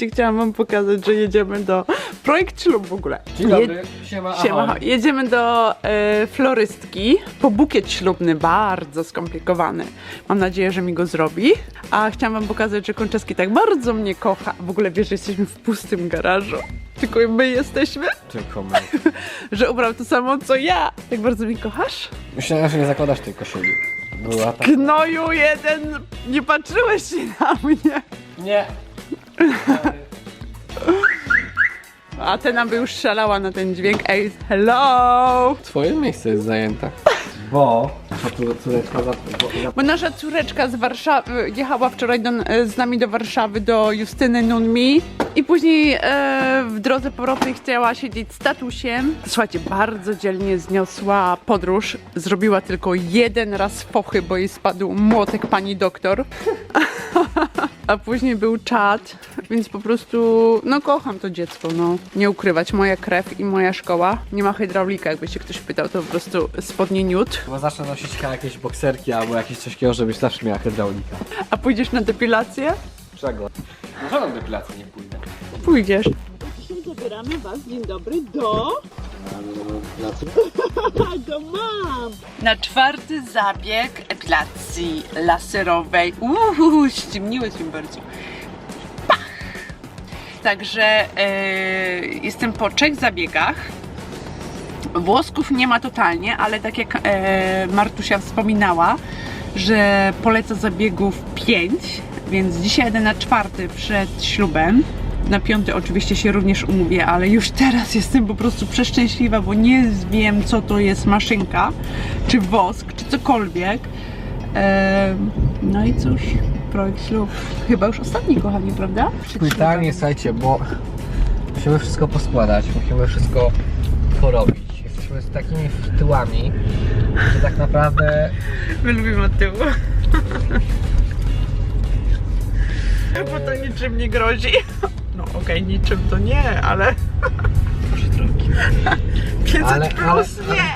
Słuchajcie, chciałam wam pokazać, że jedziemy do... Projekt ślub w ogóle. Dzień dobry, siema, Siema, ahoj. jedziemy do e, florystki po bukiet ślubny, bardzo skomplikowany. Mam nadzieję, że mi go zrobi. A chciałam wam pokazać, że Konczeski tak bardzo mnie kocha. W ogóle wiesz, że jesteśmy w pustym garażu. Tylko my jesteśmy, Tylko my. że ubrał to samo co ja. Tak bardzo mnie kochasz? Myślałem, że nie zakładasz tej koszuli. Była tak. Gnoju jeden, nie patrzyłeś się na mnie. Nie. A Tena by już szalała na ten dźwięk. Ej, hello! Twoje miejsce jest zajęte. Bo nasza tu- córeczka za... za- Bo nasza córeczka z Warszawy jechała wczoraj do, z nami do Warszawy, do Justyny Nunmi i później e, w drodze powrotnej chciała siedzieć z tatusiem. Słuchajcie, bardzo dzielnie zniosła podróż. Zrobiła tylko jeden raz fochy, bo jej spadł młotek pani doktor. A później był czat, więc po prostu, no kocham to dziecko, no. Nie ukrywać, moja krew i moja szkoła. Nie ma hydraulika, jakby się ktoś pytał, to po prostu spodnie niut. Chyba zacznę nosić chyba jakieś bokserki albo jakieś coś takiego, żebyś zawsze miała hydraulika. A pójdziesz na depilację? Czego? Na żadną depilację nie pójdę. Pójdziesz. Zabieramy Was, dzień dobry, do... Na czwarty zabieg epilacji laserowej. Uuu, ściemniłeś mi bardzo. Pach! Także e, jestem po trzech zabiegach. Włosków nie ma totalnie, ale tak jak e, Martusia wspominała, że poleca zabiegów 5, więc dzisiaj jadę na czwarty przed ślubem. Na piąty oczywiście się również umówię, ale już teraz jestem po prostu przeszczęśliwa, bo nie wiem co to jest maszynka, czy wosk, czy cokolwiek. Em, no i cóż, projekt ślub. Chyba już ostatni, kochani, prawda? Pytanie, słuchajcie, bo musimy wszystko poskładać, musimy wszystko porobić. Jesteśmy z takimi tyłami, że tak naprawdę My lubimy od tyłu. Bo to niczym nie grozi. No okej, niczym to nie, ale... Proszę drogi. 500 Ale- plus ale- nie!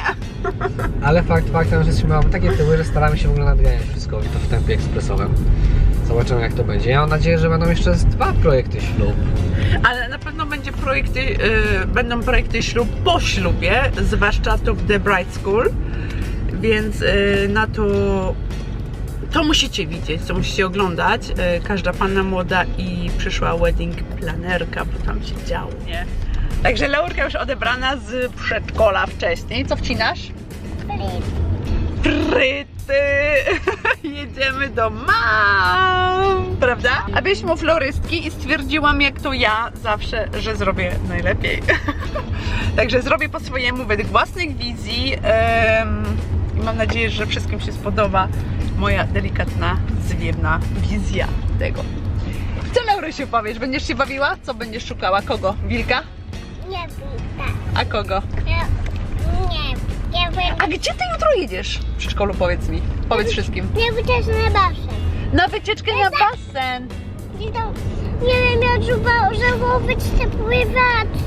Ale fakt faktem, że jesteśmy mamy takie tyły, że staramy się w ogóle nadganiać wszystko i to w tempie ekspresowym. Zobaczymy jak to będzie. Ja mam nadzieję, że będą jeszcze dwa projekty ślub. Ale na pewno będzie projekty, y, będą projekty ślub po ślubie, zwłaszcza to w The Bride School, więc y, na to to musicie widzieć, to musicie oglądać. Y, każda panna młoda i przyszła wedding planerka, bo tam się działo, nie? Także Laurka już odebrana z przedszkola wcześniej. Co wcinasz? Fryty! Jedziemy do mam! Prawda? A byliśmy u florystki i stwierdziłam, jak to ja zawsze, że zrobię najlepiej. Także zrobię po swojemu, według własnych wizji. em, I mam nadzieję, że wszystkim się spodoba moja delikatna, zwiewna wizja tego. Co Laurysiu powiesz? Będziesz się bawiła? Co będziesz szukała? Kogo? Wilka? Nie tak. A kogo? Nie. Nie wiem. A gdzie ty jutro jedziesz? W przedszkolu powiedz mi. Powiedz wszystkim. Nie wycieczę na basen. Na wycieczkę na basen. Nie wiem jak założyć te pływaczki.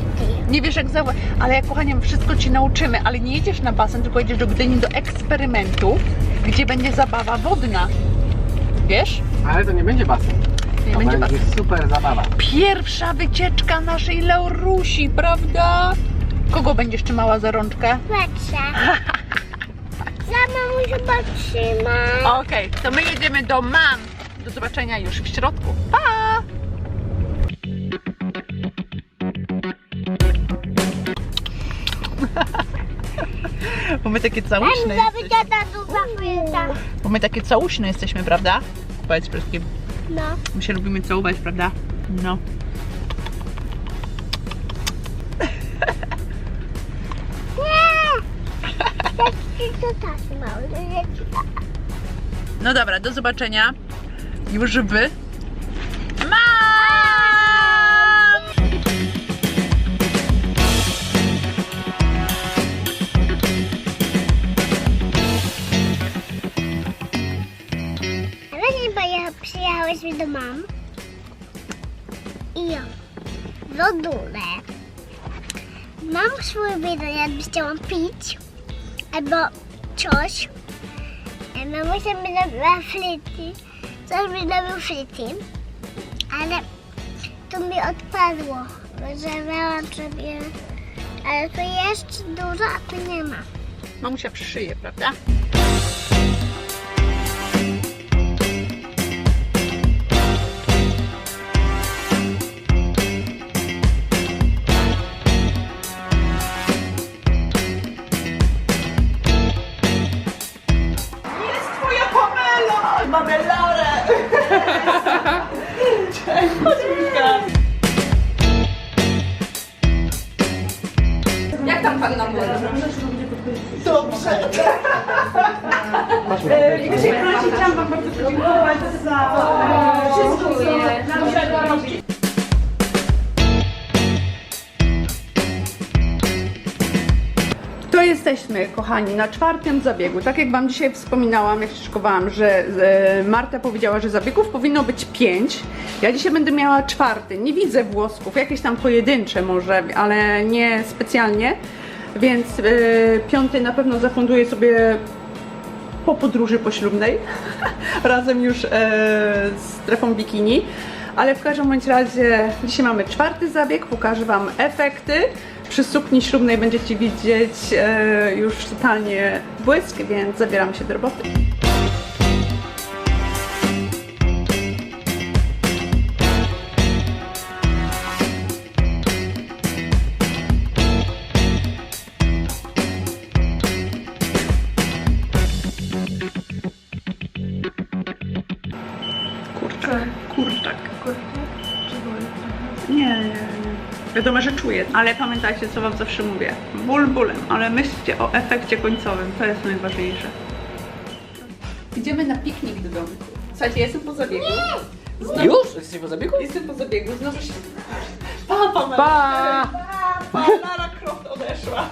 Nie wiesz jak założyć, ale jak kochanie, wszystko ci nauczymy, ale nie jedziesz na basen, tylko jedziesz do Gdyni do eksperymentu, gdzie będzie zabawa wodna. Wiesz? Ale to nie będzie basen. Nie To będzie będzie basen. super zabawa. Pierwsza wycieczka naszej Laurusi, prawda? Kogo będziesz trzymała za rączkę? Patrzę. Sama muszę potrzymać. Okej, to my jedziemy do mam. Do zobaczenia już w środku. Pa! Bo my takie całuszne Mam jesteśmy. Bo my takie całuszne jesteśmy, prawda? Powiedz wszystkim. No. My się lubimy całować, prawda? No. Tak tak. No dobra, do zobaczenia. Już wy. Przyjechałyśmy do mam. I ja. Lodule. Mam swój widok, jakby chciałam pić. Albo coś. Mamusia mi robiła fryty. Coś mi robił fryty. Ale to mi odpadło. Zerwałam sobie. Ale tu jeszcze dużo, a tu nie ma. Mamusia przyszyje, prawda? Tam panna młoda? Dobrze. Chciałam Wam bardzo podziękować za wszystko, co nam się jesteśmy, kochani, na czwartym zabiegu. Tak jak Wam dzisiaj wspominałam, jak się szykowałam, że e, Marta powiedziała, że zabiegów powinno być pięć. Ja dzisiaj będę miała czwarty. Nie widzę włosków, jakieś tam pojedyncze może, ale nie specjalnie. Więc e, piąty na pewno zafunduję sobie po podróży poślubnej, razem już e, z strefą bikini. Ale w każdym bądź razie dzisiaj mamy czwarty zabieg, pokażę Wam efekty. Przy sukni ślubnej będziecie widzieć e, już totalnie błysk, więc zabieram się do roboty. Wiadomo, że czuję, ale pamiętajcie, co Wam zawsze mówię. Ból bólem, ale myślcie o efekcie końcowym. To jest najważniejsze. Idziemy na piknik do domu. Słuchajcie, jestem po zabiegu. Już? Jesteś po zabiegu? Jestem po zabiegu, znowu się... Pa, pa, Pa! pa, Lara Croft odeszła.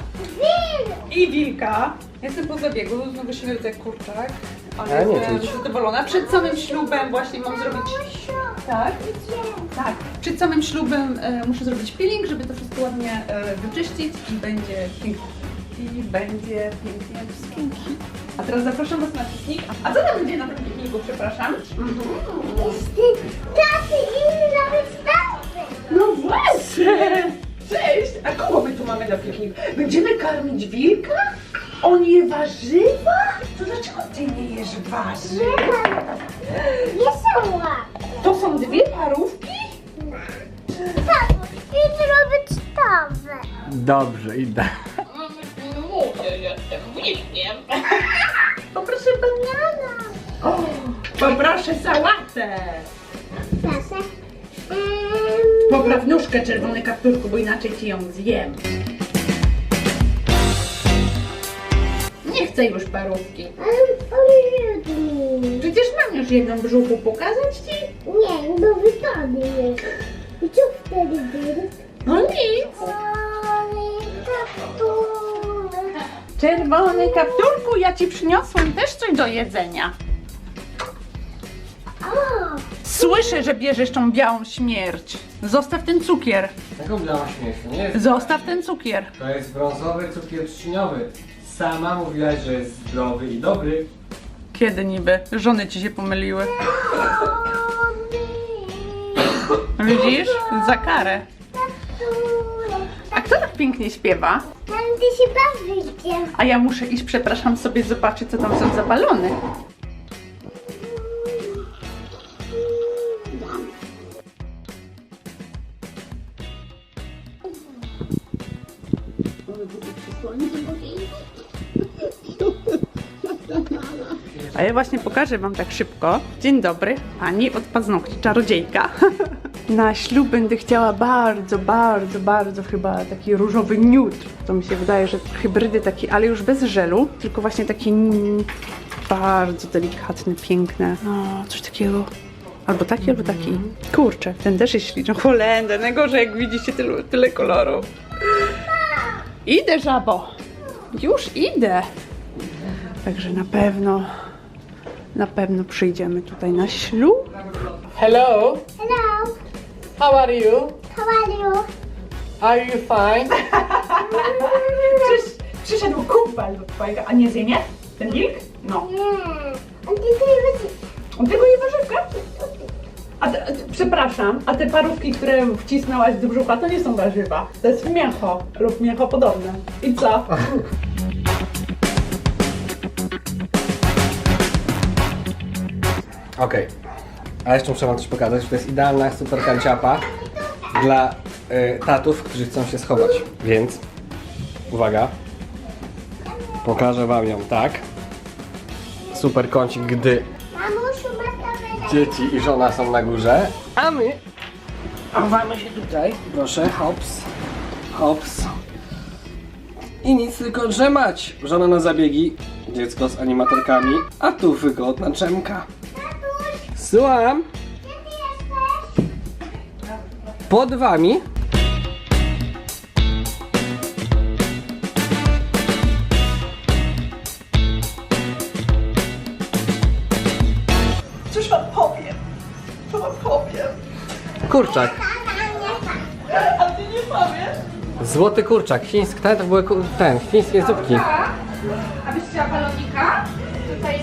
I Wilka. Jestem po zabiegu, znowu śledzę kurczak. Ale Ja nie jestem czuć. zadowolona. Przed samym ślubem właśnie mam zrobić... Tak? Tak. Przed samym ślubem e, muszę zrobić peeling, żeby to wszystko ładnie e, wyczyścić i będzie pięknie. I będzie pięknie jak z. A teraz zapraszam Was na piknik. A co tam będzie na tym pikniku, przepraszam? Nowy stawy. No właśnie! Cześć! A kogo my tu mamy na pikniku? Będziemy karmić wilka? On je warzywa? To dlaczego ty nie jesz warzyw? Nie są. To są dwie parówki? Dobrze, idę. Poproszę banana. O, poproszę sałatę. Ehm, Popraw nóżkę czerwony kapturku, bo inaczej ci ją zjem. Nie chcę już parówki. Przecież mam już jedną brzuchu. Pokazać ci? Nie, bo wypadnie. I co wtedy będzie? No nic. Czerwony kapturku, ja ci przyniosłem też coś do jedzenia. Słyszę, że bierzesz tą białą śmierć. Zostaw ten cukier. Taką biała śmiech, to nie jest. Zostaw ten cukier. To jest brązowy cukier trzcinowy. Sama mówiłaś, że jest zdrowy i dobry. Kiedy niby? Żony ci się pomyliły. Widzisz? Za karę. A kto tak pięknie śpiewa? Ty się bawicie. A ja muszę iść, przepraszam, sobie zobaczyć, co tam są za balony. A ja właśnie pokażę Wam tak szybko. Dzień dobry, pani od paznokci, czarodziejka. Na ślub będę chciała bardzo, bardzo, bardzo chyba taki różowy nude. To mi się wydaje, że hybrydy taki, ale już bez żelu, tylko właśnie taki mm, bardzo delikatny, piękny. No, coś takiego. Albo taki, albo taki. Kurczę, ten też jest śliczny. Holender, najgorzej jak widzicie tylu, tyle kolorów. Idę, żabo. Już idę. Także na pewno, na pewno przyjdziemy tutaj na ślub. Hello, Hello, how are you? how are you? Are you fine? Przysz, przyszedł kumpel do twojego, a nie zjenie? Ten wilk? No. Nie, a ty to jest... On tego je warzywka? A te, te- przepraszam, a te parówki, które wcisnęłaś do brzucha, to nie są warzywa. To jest mięcho lub mięcho podobne. I co? Okej. A jeszcze muszę wam coś pokazać, że to jest idealna super kanciapa dla y, tatów, którzy chcą się schować. Więc, uwaga, pokażę wam ją tak. Super kącik, gdy dzieci i żona są na górze, a my chowamy się tutaj. Proszę, hops, hops. I nic, tylko drzemać. Żona na zabiegi, dziecko z animatorkami, a tu wygodna drzemka. Słucham. Pod wami. Coś wam powiem. Co wam powiem? Kurczak. A ty nie powiesz? Złoty kurczak. Chiński, ten, to były ku- ten, chińskie zupki. A byś chciała balonika? Tutaj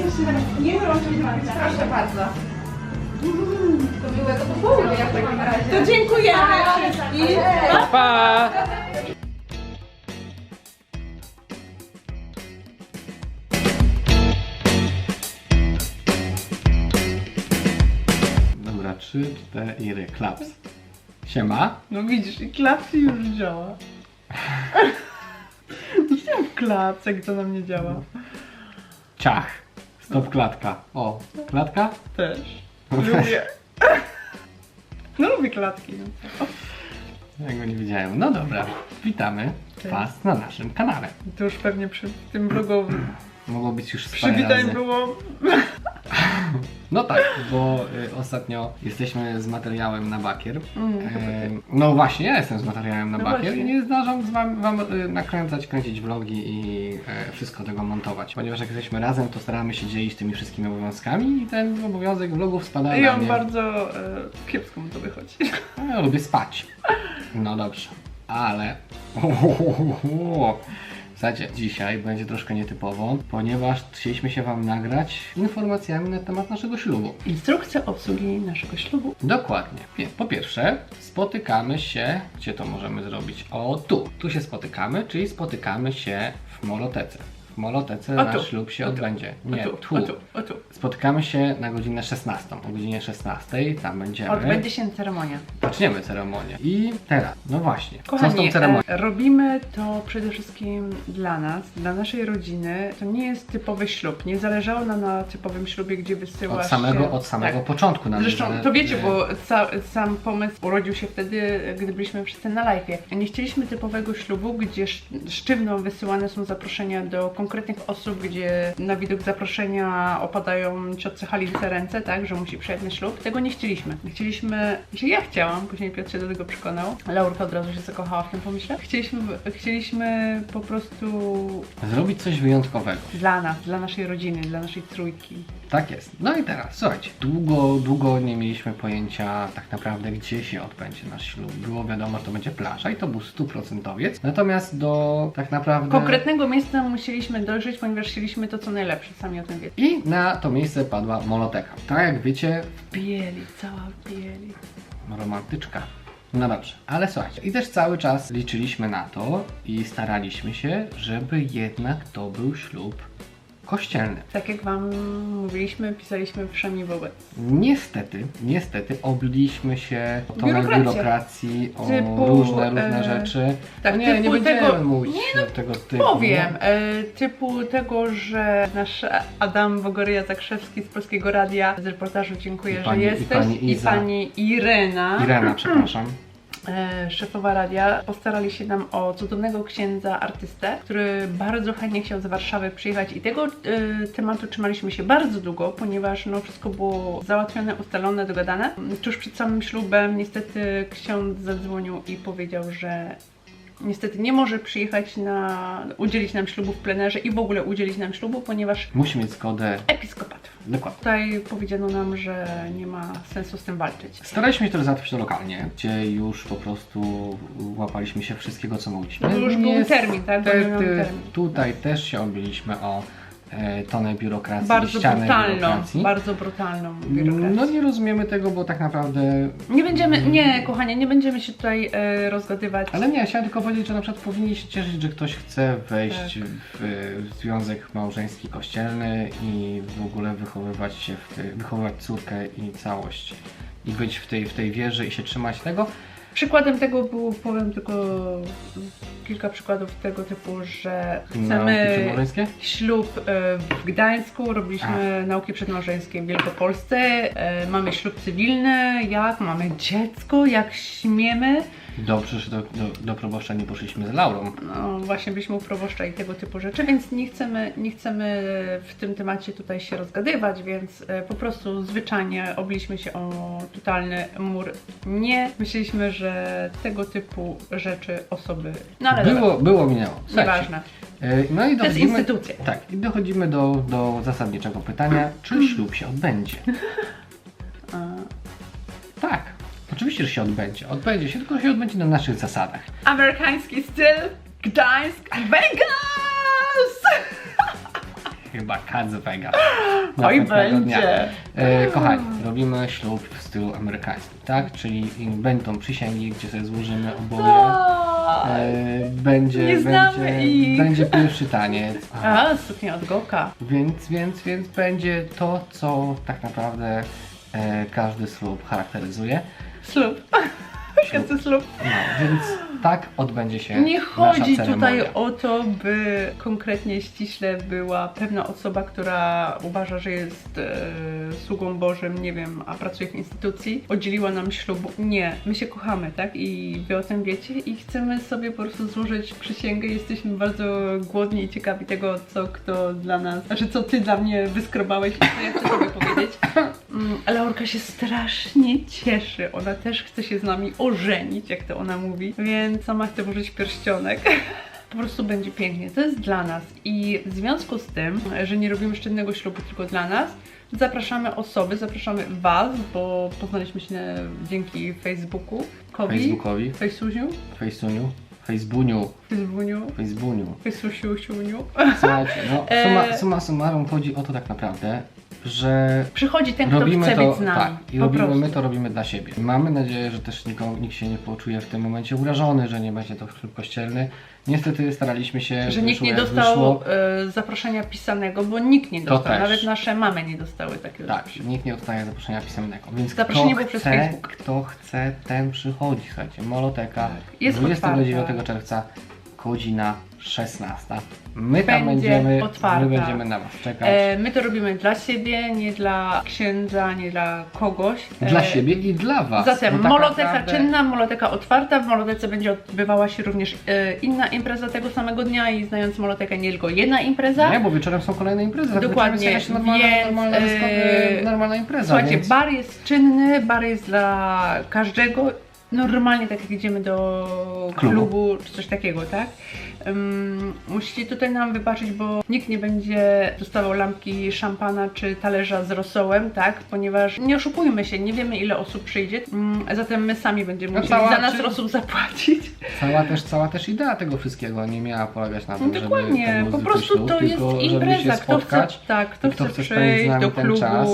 nie wyłączyć Proszę bardzo. To miłego popołudnia w takim razie. To dziękujemy wszystkim. Pa, pa. Dobra, trzy, cztery, klaps. Siema. No widzisz, i klapsy już działa. Chciałam w jak to nam nie działa. Ciach. Stop klatka. O, klatka? Też. Lubię. No lubię klatki. No. co. Ja go nie widziałem. No dobra, witamy Was na naszym kanale. To już pewnie przy tym vlogowym Mogło być już przywitań było. No tak, bo y, ostatnio jesteśmy z materiałem na bakier. Mm, Ym, no właśnie, ja jestem z materiałem na No bakier właśnie. i nie zdarzam z wam, wam y, nakręcać, kręcić vlogi i e, wszystko tego montować. Ponieważ jak jesteśmy razem, to staramy się dzielić tymi wszystkimi obowiązkami i ten obowiązek vlogów spada I na on mnie. bardzo e, kiepsko mu to wychodzi. Ja lubię spać. No dobrze, ale... Słuchajcie, dzisiaj będzie troszkę nietypowo, ponieważ chcieliśmy się Wam nagrać informacjami na temat naszego ślubu. Instrukcja obsługi naszego ślubu. Dokładnie. Więc po pierwsze, spotykamy się, gdzie to możemy zrobić? O, tu. Tu się spotykamy, czyli spotykamy się w Molotece. W Molotece nasz tu. ślub się tu. odbędzie. Nie, tu, tu. o tu, o tu. Spotykamy się na godzinę 16. O godzinie 16 tam będziemy. Odbędzie się ceremonia. Zaczniemy ceremonię. I teraz, no właśnie, co z Kochani, tą ceremonią? e, robimy to przede wszystkim dla nas, dla naszej rodziny. To nie jest typowy ślub. Nie zależało nam na typowym ślubie, gdzie wysyłasz Od samego, się... od samego Tak. początku nam Zresztą zale- to wiecie, bo ca, sam pomysł urodził się wtedy, gdy byliśmy wszyscy na live. Nie chcieliśmy typowego ślubu, gdzie sz- sztywno wysyłane są zaproszenia do konkretnych osób, gdzie na widok zaproszenia opadają ciotce Halince ręce, tak, że musi przyjechać na ślub. Tego nie chcieliśmy. Chcieliśmy, że ja chciałam, później Piotr się do tego przekonał. Laurka od razu się zakochała w tym pomyśle. Chcieliśmy, chcieliśmy po prostu Zrobić coś wyjątkowego. dla nas, dla naszej rodziny, dla naszej trójki. Tak jest. No i teraz, słuchajcie, długo, długo nie mieliśmy pojęcia tak naprawdę, gdzie się odbędzie nasz ślub. Było wiadomo, że to będzie plaża i to był stuprocentowiec. Natomiast do tak naprawdę... Konkretnego miejsca musieliśmy dojrzeć, ponieważ chcieliśmy to co najlepsze, sami o tym wiecie. I na to miejsce padła moloteka. Tak jak wiecie, Bieli, cała w bieli. romantyczka. No dobrze, ale słuchajcie, i też cały czas liczyliśmy na to i staraliśmy się, żeby jednak to był ślub kościelny. Tak jak Wam mówiliśmy, pisaliśmy wszemi wobec. Niestety, niestety obliśmy się o tonę Biurokrację. biurokracji, o Typu, różne, różne e, rzeczy. tak, no nie, nie będziemy tego- mówić nie, no, tego typu. Powiem, e, typu tego, że nasz Adam Bogoria Zakrzewski z Polskiego Radia z reportażu dziękuję, I pani- że i jesteś pani Iza. pani Irena. Irena, przepraszam. E, szefowa radia, postarali się nam o cudownego księdza artystę, który bardzo chętnie chciał z Warszawy przyjechać i tego e, tematu trzymaliśmy się bardzo długo, ponieważ no, wszystko było załatwione, ustalone, dogadane. Tuż przed samym ślubem niestety ksiądz zadzwonił i powiedział, że niestety nie może przyjechać na udzielić nam ślubu w plenerze i w ogóle udzielić nam ślubu, ponieważ Musi mieć zgodę. episkopat. Dokładnie. Tutaj powiedziano nam, że nie ma sensu z tym walczyć. Staraliśmy się to załatwić to lokalnie, gdzie już po prostu łapaliśmy się wszystkiego, co mogliśmy. To już był termin, tak? Nie mamy termin. Tutaj też się obiliśmy o tonę biurokracji, Bardzo ścianę brutalną, biurokracji. bardzo brutalną biurokrację. No nie rozumiemy tego, bo tak naprawdę Nie będziemy, nie kochanie, nie będziemy się tutaj e, rozgadywać. Ale nie, chciałem tylko powiedzieć, że na przykład powinni się cieszyć, że ktoś chce wejść Tak. w, w związek małżeński kościelny i w ogóle wychowywać się, w wychowywać córkę i całość. I być w tej, w tej wierze i się trzymać tego. Przykładem tego było, powiem tylko kilka przykładów tego typu, że chcemy ślub e, w Gdańsku, robiliśmy nauki przedmałżeńskie w Wielkopolsce, e, mamy ślub cywilny, jak? Mamy dziecko, jak śmiemy. Dobrze, że do, do, do proboszcza nie poszliśmy z Laurą. No właśnie byliśmy u proboszcza i tego typu rzeczy, więc nie chcemy, nie chcemy w tym temacie tutaj się rozgadywać, więc e, po prostu zwyczajnie obiliśmy się o totalny mur. Nie myśleliśmy, że tego typu rzeczy osoby. No ale dobra, Było, było minęło. Słuchajcie, nieważne. e, No i To jest dochodzimy, instytucja. tak, i dochodzimy do, do zasadniczego pytania, czy ślub się odbędzie? A, Tak, oczywiście, że się odbędzie. Odbędzie się, tylko się odbędzie na naszych zasadach. Amerykański styl, Gdańsk, Vegas! Chyba Kadzwega. Oj, będzie. E, kochani, robimy ślub w stylu amerykańskim, tak? Czyli będą przysięgi, gdzie sobie złożymy oboje. E, będzie, Nie znamy będzie, ich. będzie pierwszy taniec. A, A, suknia od Goka. więc, więc, więc będzie to, co tak naprawdę e, każdy ślub charakteryzuje. Ślub. Każdy ślub. No, więc tak odbędzie się Nie chodzi nasza tutaj o to, by konkretnie ściśle była pewna osoba, która uważa, że jest e, sługą Bożym, nie wiem, a pracuje w instytucji, oddzieliła nam ślubu. Nie, my się kochamy, tak? I wy o tym wiecie i chcemy sobie po prostu złożyć przysięgę. Jesteśmy bardzo głodni i ciekawi tego, co kto dla nas, znaczy co ty dla mnie wyskrobałeś i co ja chcę sobie powiedzieć. Mm, Laurka się strasznie cieszy. Ona też chce się z nami ożenić, jak to ona mówi, więc sama chce włożyć pierścionek. Po prostu będzie pięknie. To jest dla nas. I w związku z tym, że nie robimy sztywnego ślubu tylko dla nas, zapraszamy osoby, zapraszamy Was, bo poznaliśmy się dzięki Facebooku. Kowi, Facebookowi, Fejsuziu, Fejsuniu, Facebooniu, Facebooniu, Facebooniu. Fejsusiusiuniu. Słuchajcie, no E, summa, summa summarum chodzi o to tak naprawdę, że Przychodzi ten, kto robimy chce to, być z nami. tak, i po robimy, prostu. my to robimy dla siebie. Mamy nadzieję, że też nikomu, nikt się nie poczuje w tym momencie urażony, że nie będzie to ślub kościelny. Niestety staraliśmy się, Że nikt wyszło nie jak dostał wyszło. e, zaproszenia pisanego, bo nikt nie To dostał. też. Nawet nasze mamy nie dostały takiego Tak, nikt nie dostaje zaproszenia pisemnego, więc Zaproszenie kto było przez chce, Facebook. kto chce, ten przychodzi. Słuchajcie, Moloteka, jest 29 otwarta. czerwca, godzina 16. My tam Będzie będziemy, otwarta. my będziemy na Was czekać. E, my to robimy dla siebie, nie dla księdza, nie dla kogoś. Dla E, siebie i dla Was. Zatem bo tak moloteka naprawdę- czynna, moloteka otwarta. W molotece będzie odbywała się również e, inna impreza tego samego dnia i znając molotekę nie tylko jedna impreza. Nie, bo wieczorem są kolejne imprezy. Dokładnie, wieczorem jest jakaś normalna, więc, normalna, e, normalna impreza. Słuchajcie, więc... bar jest czynny, bar jest dla każdego. Normalnie tak jak idziemy do Klubu. klubu, czy coś takiego, tak? Ym, musicie tutaj nam wybaczyć, bo nikt nie będzie dostawał lampki szampana czy talerza z rosołem, tak? Ponieważ nie oszukujmy się, nie wiemy ile osób przyjdzie, ym, zatem my sami będziemy No musieli cała- za nas czy- rosół zapłacić. Cała też, cała też idea tego wszystkiego nie miała polegać na tym, No żeby dokładnie, ten był po prostu ślub, to jest tylko żeby impreza, się kto chce, spotkać tak, kto, kto chce przyjść do ten klubu. czas,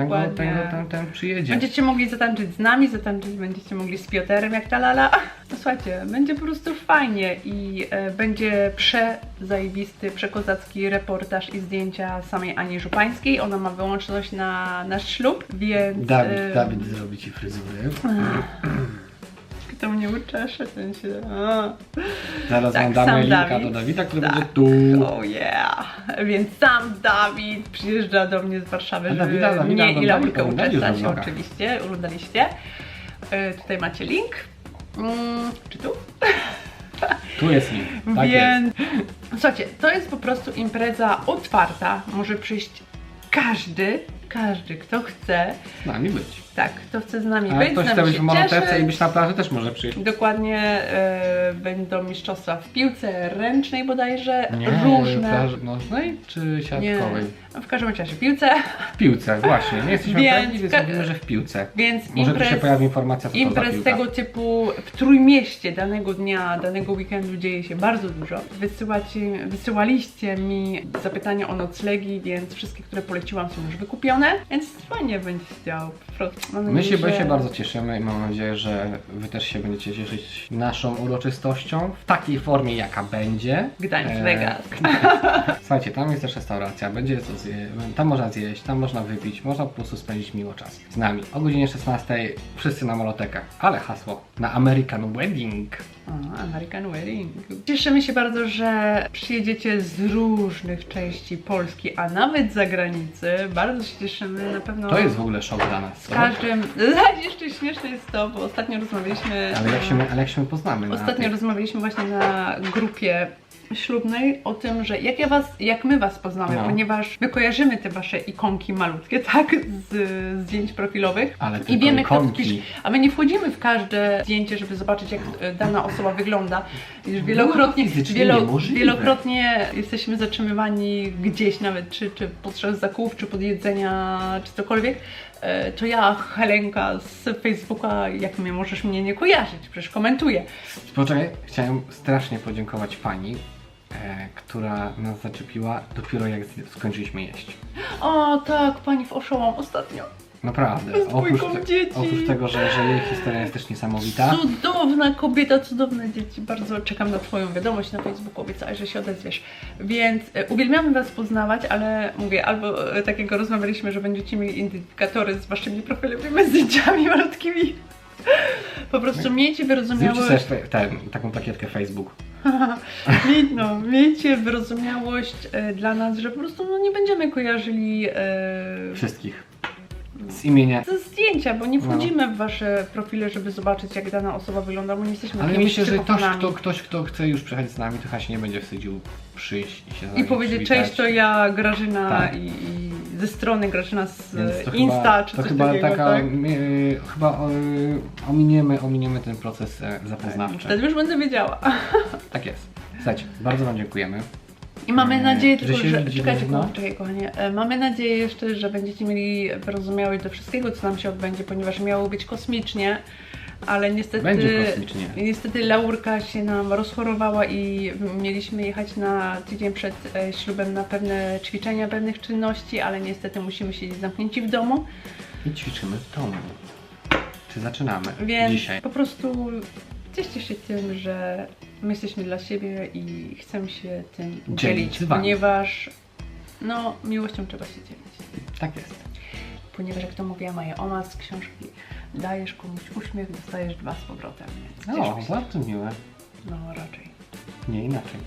ten, go, dokładnie. ten, go- ten, ten przyjedzie. Będziecie mogli zatańczyć z nami, zatańczyć będziecie mogli z Pioterem jak ta lala. No słuchajcie, będzie po prostu fajnie i e, będzie przezajebisty, przekozacki reportaż i zdjęcia samej Ani Żupańskiej. Ona ma wyłączność na nasz ślub, więc... Dawid, e, Dawid zrobi Ci fryzurę. Kto mnie uczesze, ten się... A. Zaraz Tak, damy linka Dawid. do Dawida, który Tak. będzie tu. Oh yeah! Więc sam Dawid przyjeżdża do mnie z Warszawy, żeby Dawida- Dawida mnie i Laurkę uczesać. Oczywiście, oglądaliście. E, tutaj macie link. Mm, czy tu? Tu jest link. Tak jest. Więc słuchajcie, to jest po prostu impreza otwarta. Może przyjść każdy, każdy, kto chce, Z nami być. tak, kto chce z nami A być, ktoś z chce nami być w się monotece cieszyć. i być na plaży, też może przyjść. Dokładnie e, będą mistrzostwa w piłce ręcznej bodajże, Nie, różne. plaży nożnej czy Nie, siatkowej? no w każdym razie piłce, W piłce, właśnie. Nie jesteśmy Więc pewni, więc ka- mówimy, że w piłce. więc Może tu się pojawi informacja, co to za imprez piłka. tego typu w Trójmieście danego dnia, danego weekendu dzieje się bardzo dużo. Wysyłacie, wysyłaliście mi zapytania o noclegi, więc wszystkie, które poleciłam są już wykupione, więc fajnie będzie działo. Po prostu mam My nadzieję, się, że- się bardzo cieszymy i mam nadzieję, że Wy też się będziecie cieszyć naszą uroczystością w takiej formie, jaka będzie. Gdańsk, Vegas. Słuchajcie, tam jest też restauracja, będzie co zje, tam można zjeść, tam można wypić, można po prostu spędzić miło czas z nami. O godzinie 16 wszyscy na molotekach, ale hasło na American Wedding. O, American Wedding. Cieszymy się bardzo, że przyjedziecie z różnych części Polski, a nawet zagranicy. Bardzo się cieszymy, na pewno. To jest w ogóle szok dla nas. Z co? każdym. Jeszcze śmieszne jest to, bo ostatnio rozmawialiśmy. Ale jak się, ale jak się my poznamy? na Ostatnio tej- rozmawialiśmy właśnie na grupie ślubnej o tym, że jak ja was, jak my was poznamy, No. ponieważ my kojarzymy te wasze ikonki malutkie, tak, z zdjęć profilowych Ale i wiemy kto ikonki. pisze, a my nie wchodzimy w każde zdjęcie, żeby zobaczyć jak e, dana osoba wygląda. Już wielokrotnie, No, wielo, wielokrotnie jesteśmy zatrzymywani gdzieś nawet, czy, czy podczas zakupów, czy podjedzenia, czy cokolwiek. E, To ja, Helenka z Facebooka, jak mnie możesz mnie nie kojarzyć, przecież komentuję. Poczekaj, chciałem strasznie podziękować pani, e, która nas zaczepiła dopiero jak skończyliśmy jeść. O tak, pani w oszołom ostatnio. Naprawdę. Z dwójką dzieci. oprócz tego, że, że jej historia jest też niesamowita. Cudowna kobieta, cudowne dzieci. Bardzo czekam na Twoją wiadomość na Facebooku, obiecałeś, że się odezwiesz. Więc e, uwielbiamy Was poznawać, ale mówię, albo e, tak jak rozmawialiśmy, że będziecie mieli identyfikatory z Waszymi profilami, zdjęciami malutkimi. Po prostu miejcie Zróbcie wyrozumiałość. sobie fe- ten, taką plakietkę Facebook. Miej, no, miejcie wyrozumiałość e, dla nas, że po prostu no, nie będziemy kojarzyli e, Wszystkich. Z imienia. ze zdjęcia, bo nie No. wchodzimy w wasze profile, żeby zobaczyć jak dana osoba wygląda, bo nie jesteśmy Ale jakimiś myślę, że ktoś psychofanami. kto, ktoś, kto chce już przyjechać z nami, to chyba się nie będzie wstydził przyjść i się z I powiedzieć przywitać. cześć, to ja Grażyna Tak. i, i ze strony Grażyna z Więc to Insta chyba, czy to coś chyba takiego, taka, tak? y, chyba y, ominiemy, ominiemy ten proces e, zapoznawczy. Wtedy już będę wiedziała. Tak jest. Słuchajcie, bardzo Wam dziękujemy. I mamy nadzieję że tylko, że... widzimy, Czekajcie, no. czekaj kochanie. E, Mamy nadzieję jeszcze, że będziecie mieli wyrozumiałość do wszystkiego, co nam się odbędzie, ponieważ miało być kosmicznie, ale niestety... Niestety Laurka się nam rozchorowała i mieliśmy jechać na tydzień przed e, ślubem na pewne ćwiczenia, pewnych czynności, ale niestety musimy siedzieć zamknięci w domu, I ćwiczymy w domu. Czy zaczynamy więc dzisiaj? po prostu cieszcie się tym, że my jesteśmy dla siebie i chcemy się tym Dzielić dzielić, ponieważ no, miłością trzeba się dzielić. Tak jest. Ponieważ jak to mówiła moja oma z książki, dajesz komuś uśmiech, dostajesz dwa z powrotem, więc O, się. bardzo miłe. No raczej. Nie inaczej.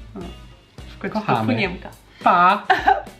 W końcu Kochamy. Pa!